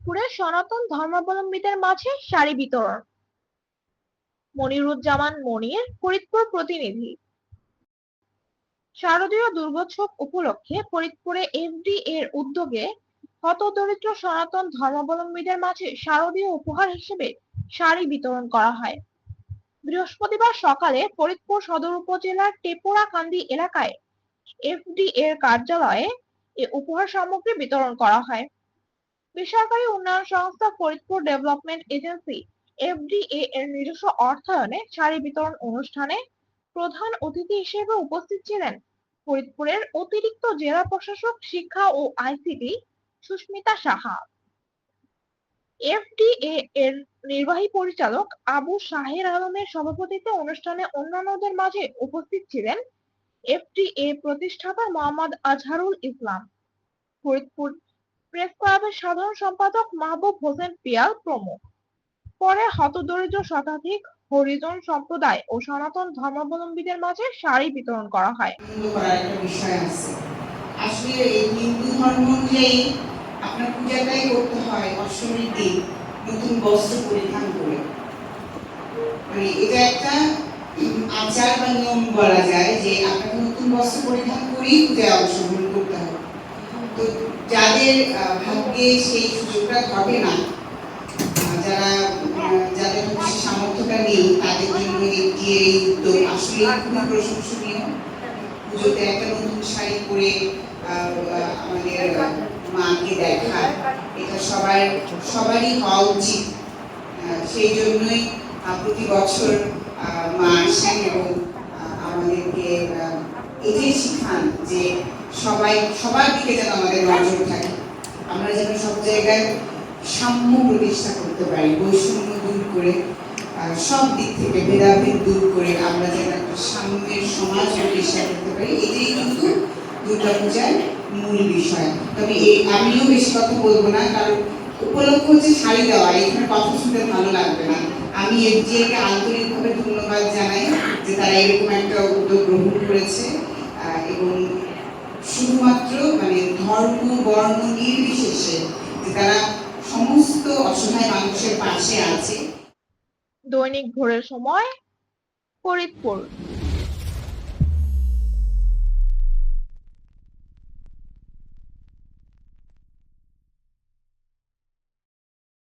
ফরিদপুরে সনাতন ধর্মাবলম্বীদের মাঝে শাড়ি বিতরণ। মনিরুজ্জামান মনির, ফরিদপুর প্রতিনিধি। শারদীয় দুর্গোৎসব উপলক্ষে ফরিদপুরে এফডি এর উদ্যোগে হতদরিদ্র সনাতন ধর্মাবলম্বীদের মাঝে শারদীয় উপহার হিসেবে শাড়ি বিতরণ করা হয়। বৃহস্পতিবার সকালে ফরিদপুর সদর উপজেলার টেপুরাকান্দি এলাকায় এফডি এর কার্যালয়ে এ উপহার সামগ্রী বিতরণ করা হয়। বেসরকারি উন্নয়ন সংস্থা ফরিদপুর ডেভেলপমেন্ট এজেন্সি এফডিএ এর নিজস্ব অর্থায়নে শাড়ি বিতরণ অনুষ্ঠানে প্রধান অতিথি হিসেবে উপস্থিত ছিলেন। ফরিদপুরের অতিরিক্ত জেলা প্রশাসক, শিক্ষা ও আইসিটি সুস্মিতা সাহা। এফডিএ এর নির্বাহী পরিচালক আবু শাহের আলমের সভাপতিত্বে অনুষ্ঠানে অন্যান্যদের মাঝে উপস্থিত ছিলেন এফডিএ প্রতিষ্ঠাতা মোহাম্মদ আজহারুল ইসলাম। ফরিদপুর প্রেস ক্লাবের সাধারণ সম্পাদক মাহবুব হোসেন পিয়াল প্রমুখ। পরে হতদরিদ্র শতাধিক হরিজন সম্প্রদায় ও সনাতন ধর্মাবলম্বীদের মাঝে শাড়ি বিতরণ করা হয়। আসলে এই হিন্দু ধর্ম অনুযায়ী আপনার পূজাটাই করতে হয় অষ্টমীর দিন, নতুন বস্ত্র পরিধান করে। মানে এটা একটা আচার বা নিয়ম বলা যায় যে আপনাকে নতুন বস্ত্র পরিধান করেই পূজায় অংশগ্রহণ যাদের ভাগ্যে সেই সুযোগটা ঘটে না যারা যাদের হচ্ছে সামর্থ্যটা নেই, তাদের জন্য এই এই উদ্যোগ আসলে খুবই প্রশংসনীয়। পুজোতে একটা নতুন শাড়ি পরে আমাদের মাকে দেখা, এটা সবার সবারই হওয়া উচিত। সেই জন্যই প্রতি বছর মা আসেন এবং আমাদেরকে এটাই শিখান যে সবাই, সবার দিকে যেন আমাদের নজর থাকে। আমরা যেন সব জায়গায় সাম্য প্রতিষ্ঠা করতে পারি, বৈষম্য দূর করে সব দিক থেকে ভেদাভেদ দূর করে আমরা যেন একটা সাম্যের সমাজ প্রতিষ্ঠা করতে পারি, এটাই কিন্তু দুর্গাপূজার মূল বিষয়। তবে এই আমিও বেশি কথা বলব না, কারণ উপলক্ষ হচ্ছে শাড়ি দেওয়া, এখানে কথা শুনতে ভালো লাগবে না। আমি এফডিএ কে আন্তরিকভাবে ধন্যবাদ জানাই যে তারা এরকম একটা উদ্যোগ গ্রহণ করেছে। এবং শুধুমাত্র মানে ধর্ম, বর্ণ নির্বিশেষে তারা সমস্ত অসহায় মানুষের পাশে আছে। দৈনিক ভোরের সময় ফরিদপুর।